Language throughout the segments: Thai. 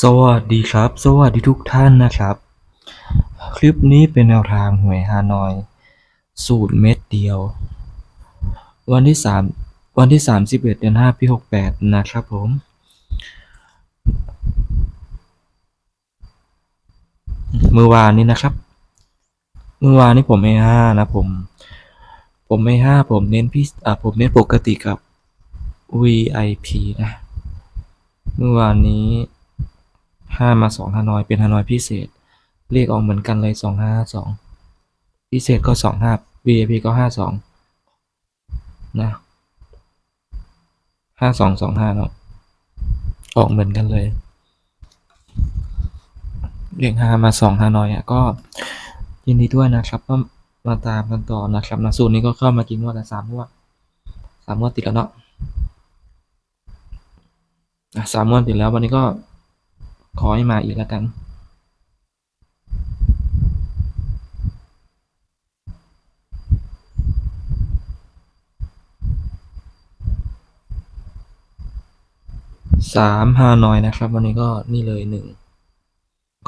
สวัสดีครับ สวัสดีทุกท่านนะครับ คลิปนี้เป็นแนวทางหวยฮานอย สูตรเม็ดเดียว วันที่สามวันที่สามสิบเอ็ดเดือนห้าปีหกแปดนะครับผม เมื่อวานนี้นะครับ เมื่อวานนี้ผมไม่ห้านะผม ผมไม่ห้าผมเน้นพี่อ่าผมเน้นปกติกับ VIP นะ เมื่อวานนี้ ห้ามาสองฮานอยเป็นฮานอยพิเศษเลขออกเหมือนกันเลยสองห้าสองพิเศษก็สองห้า VIP ก็ห้าสองนะห้าสองสองห้าเนาะออกเหมือนกันเลยเลขห้ามาสองฮานอยอะก็ยินดีด้วยนะครับก็มาตามกันต่อนะครับนะสูตรนี้ก็เข้ามากินงวดละสามงวดสามงวดติดแล้วเนาะอะสามงวดติดแล้ววันนี้ก็ ขอให้มาอีกแล้วกัน สามฮานอยนะครับ วันนี้ก็นี่เลยหนึ่ง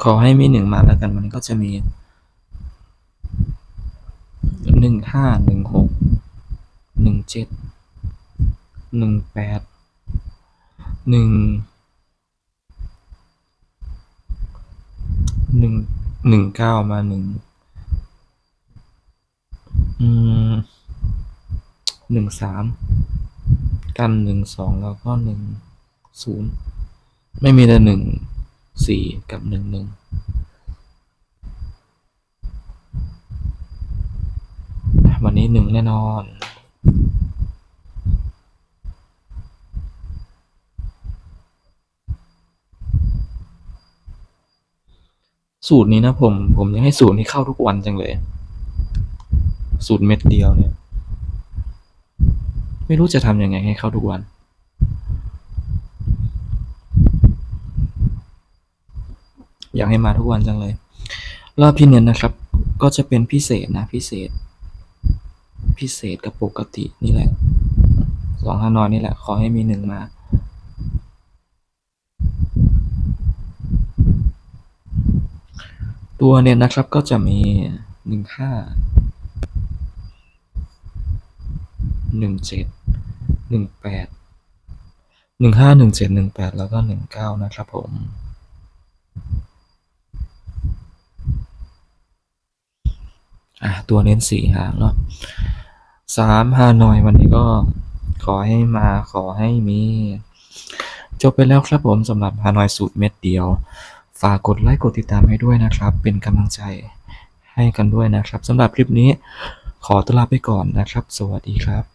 ขอให้มีหนึ่งมาแล้วกันวันนี้ก็จะมีหนึ่งห้าหนึ่งหกหนึ่งเจ็ดหนึ่งแปดหนึ่ง หนึ่งหนึ่งเก้ามาหนึ่งอืมหนึ่งสามกันหนึ่งสองแล้วก็หนึ่งศูนย์ไม่มีแต่หนึ่งสี่กับหนึ่งหนึ่งวันนี้หนึ่งแน่นอน สูตรนี้นะผมผมยังให้สูตรนี้เข้าทุกวันจังเลย สูตรเม็ดเดียวเนี่ย ไม่รู้จะทำยังไงให้เข้าทุกวัน อยากให้มาทุกวันจังเลย รอบที่เน้นนะครับ ก็จะเป็นพิเศษนะพิเศษ พิเศษกับปกตินี่แหละสองฮานอยนี่แหละ ขอให้มีหนึ่งมา ตัวเน้นนะครับก็จะมีหนึ่งห้าหนึ่งเจ็ดหนึ่งแปดหนึ่งห้าหนึ่งเจ็ดหนึ่งแปดแล้วก็หนึ่งเก้านะครับผม อะ ตัวเน้นสี่หางเนาะสามฮานอยวันนี้ก็ขอให้มาขอให้มี จบไปแล้วครับผมสำหรับฮานอยสูตรเม็ดเดียว ฝากกดไลค์กดติดตามให้ด้วยนะครับ เป็นกำลังใจให้กันด้วยนะครับสำหรับคลิปนี้ขอตัวลาไปก่อนนะครับ สวัสดีครับ